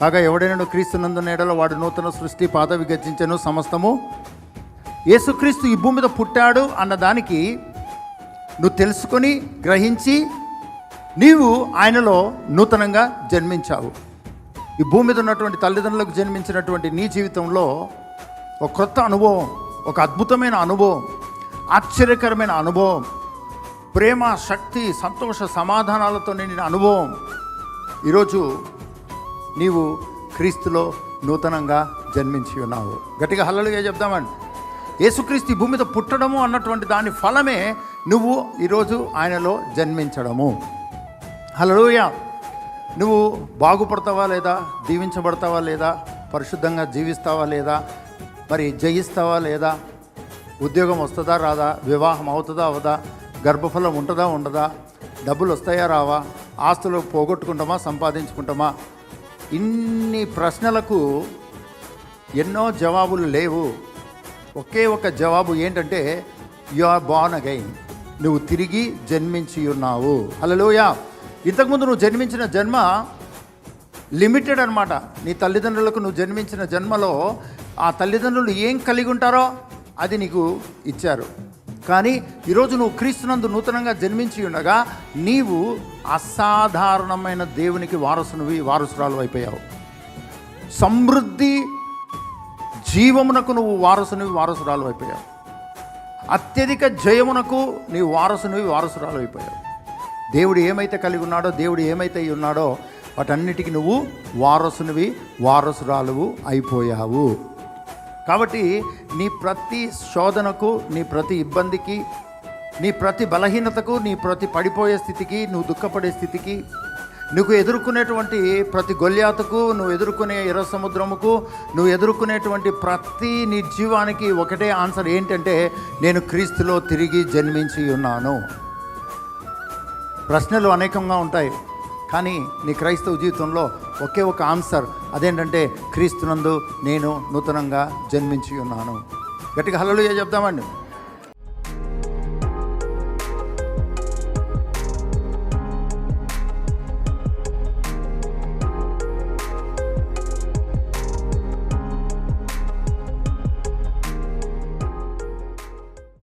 కాగా ఎవడైనా క్రీస్తునందు నేడలో వాడు నూతన సృష్టి పాత విగర్జించను సమస్తము. యేసుక్రీస్తు ఈ భూమి మీద పుట్టాడు అన్న దానికి నువ్వు తెలుసుకొని గ్రహించి నీవు ఆయనలో నూతనంగా జన్మించావు. ఈ భూమి మీద ఉన్నటువంటి తల్లిదండ్రులకు జన్మించినటువంటి నీ జీవితంలో ఒక కొత్త అనుభవం ఒక అద్భుతమైన అనుభవం ఆశ్చర్యకరమైన అనుభవం ప్రేమ శక్తి సంతోష సమాధానాలతో నిండిన అనుభవం ఈరోజు నీవు క్రీస్తులో నూతనంగా జన్మించి ఉన్నావు. గట్టిగా హల్లలుగా చెప్దామండి. యేసుక్రీస్తు ఈ భూమి మీద పుట్టడము అన్నటువంటి దాని ఫలమే నువ్వు ఈరోజు ఆయనలో జన్మించడము. హలోయ నువ్వు బాగుపడతావా లేదా? దీవించబడతావా లేదా? పరిశుద్ధంగా జీవిస్తావా లేదా? మరి జయిస్తావా లేదా? ఉద్యోగం వస్తుందా రాదా? వివాహం అవుతుందా అవదా? గర్భఫలం ఉంటుందా ఉండదా? డబ్బులు వస్తాయా రావా? ఆస్తులు పోగొట్టుకుంటామా? సంపాదించుకుంటామా? ఇన్ని ప్రశ్నలకు ఎన్నో జవాబులు లేవు. ఒకే ఒక జవాబు ఏంటంటే యు ఆర్ బాన్ అగైన్ నువ్వు తిరిగి జన్మించి ఉన్నావు అలలోయా ఇంతకుముందు నువ్వు జన్మించిన జన్మ లిమిటెడ్ అనమాట నీ తల్లిదండ్రులకు నువ్వు జన్మించిన జన్మలో ఆ తల్లిదండ్రులు ఏం కలిగి ఉంటారో అది నీకు ఇచ్చారు. కానీ ఈరోజు నువ్వు క్రీస్తునందు నూతనంగా జన్మించి ఉండగా నీవు అసాధారణమైన దేవునికి వారసునివి వారసురాలు అయిపోయావు. సమృద్ధి జీవమునకు నువ్వు వారసునివి వారసురాలు అయిపోయావు. అత్యధిక జయమునకు నీ వారసునివి వారసురాలు అయిపోయావు. దేవుడు ఏమైతే కలిగి ఉన్నాడో దేవుడు ఏమైతే అయి ఉన్నాడో వాటన్నిటికీ నువ్వు వారసునివి వారసురాలువు అయిపోయావు. కాబట్టి నీ ప్రతి శోధనకు నీ ప్రతి ఇబ్బందికి నీ ప్రతి బలహీనతకు నీ ప్రతి పడిపోయే స్థితికి నువ్వు దుఃఖపడే స్థితికి నువ్వు ఎదుర్కొనేటువంటి ప్రతి గొల్యాతకు నువ్వు ఎదుర్కొనే ఎర్ర సముద్రముకు నువ్వు ఎదుర్కొనేటువంటి ప్రతి నీ జీవానికి ఒకటే ఆన్సర్ ఏంటంటే నేను క్రీస్తులో తిరిగి జన్మించి ఉన్నాను. ప్రశ్నలు అనేకంగా ఉంటాయి కానీ నీ క్రైస్తవ జీవితంలో ఒకే ఒక ఆన్సర్ అదేంటంటే క్రీస్తునందు నేను నూతనంగా జన్మించి ఉన్నాను. గట్టిగా హల్లలుగా చెప్తామండి.